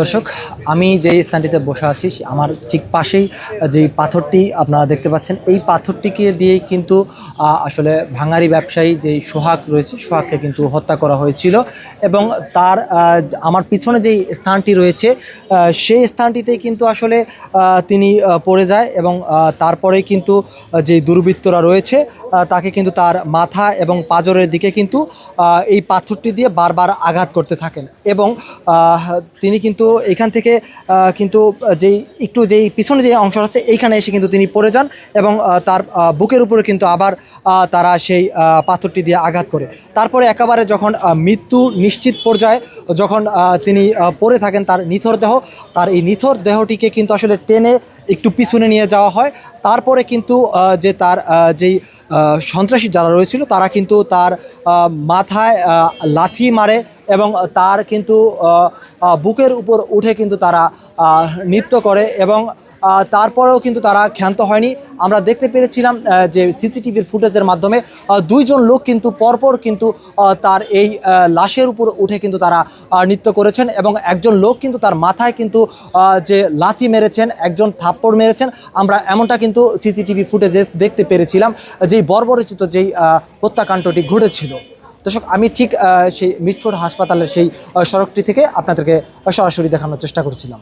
দর্শক আমি যে স্থানটিতে বসে আছি আমার ঠিক পাশেই যেই পাথরটি আপনারা দেখতে পাচ্ছেন এই পাথরটিকে দিয়েই কিন্তু আসলে ভাঙারি ব্যবসায়ী যেই সোহাগ রয়েছে সোহাগকে কিন্তু হত্যা করা হয়েছিল এবং তার আমার পিছনে যেই স্থানটি রয়েছে সেই স্থানটিতেই কিন্তু আসলে তিনি পড়ে যায় এবং আহ, তারপরে কিন্তু যে দুর্বৃত্তরা রয়েছে তাকে কিন্তু তার মাথা এবং পাজরের দিকে কিন্তু এই পাথরটি দিয়ে বারবার আঘাত করতে থাকেন এবং তিনি কিন্তু এখান থেকে কিন্তু যেই, একটু যেই পিছনে যে অংশ আছে, এইখানে এসে কিন্তু তিনি পড়ে যান এবং তার বুকের উপরে কিন্তু আবার তারা সেই পাথরটি দিয়ে আঘাত করে। তারপরে একেবারে যখন মৃত্যু নিশ্চিত পর্যায়ে যখন তিনি পড়ে থাকেন তার নিথর দেহ, তার এই নিথর দেহটিকে কিন্তু আসলে টেনে একটু পিছনে নিয়ে যাওয়া হয়। তারপরে কিন্তু যে তার যেই সন্ত্রাসী যারা রয়েছিল, তারা কিন্তু তার মাথায় লাথি মারে এবং তার কিন্তু বুকের উপর উঠে কিন্তু তারা নৃত্য করে এবং তারপরেও কিন্তু তারা ক্ষান্ত হয়নি। আমরা দেখতে পেরেছিলাম যে সিসিটিভির ফুটেজের মাধ্যমে দুইজন লোক কিন্তু পরপর কিন্তু তার এই লাশের উপর উঠে কিন্তু তারা নৃত্য করেছেন এবং একজন লোক কিন্তু তার মাথায় কিন্তু যে লাথি মেরেছেন, একজন থাপ্পড় মেরেছেন। আমরা এমনটা কিন্তু সিসিটিভি ফুটেজে দেখতে পেরেছিলাম, যেই বর্বরচিত যেই হত্যাকাণ্ডটি ঘটেছিল। দর্শক আমি ঠিক সেই মিটফোর্ড হাসপাতালের সেই সড়কটি থেকে আপনাদেরকে সরাসরি দেখানোর চেষ্টা করছিলাম।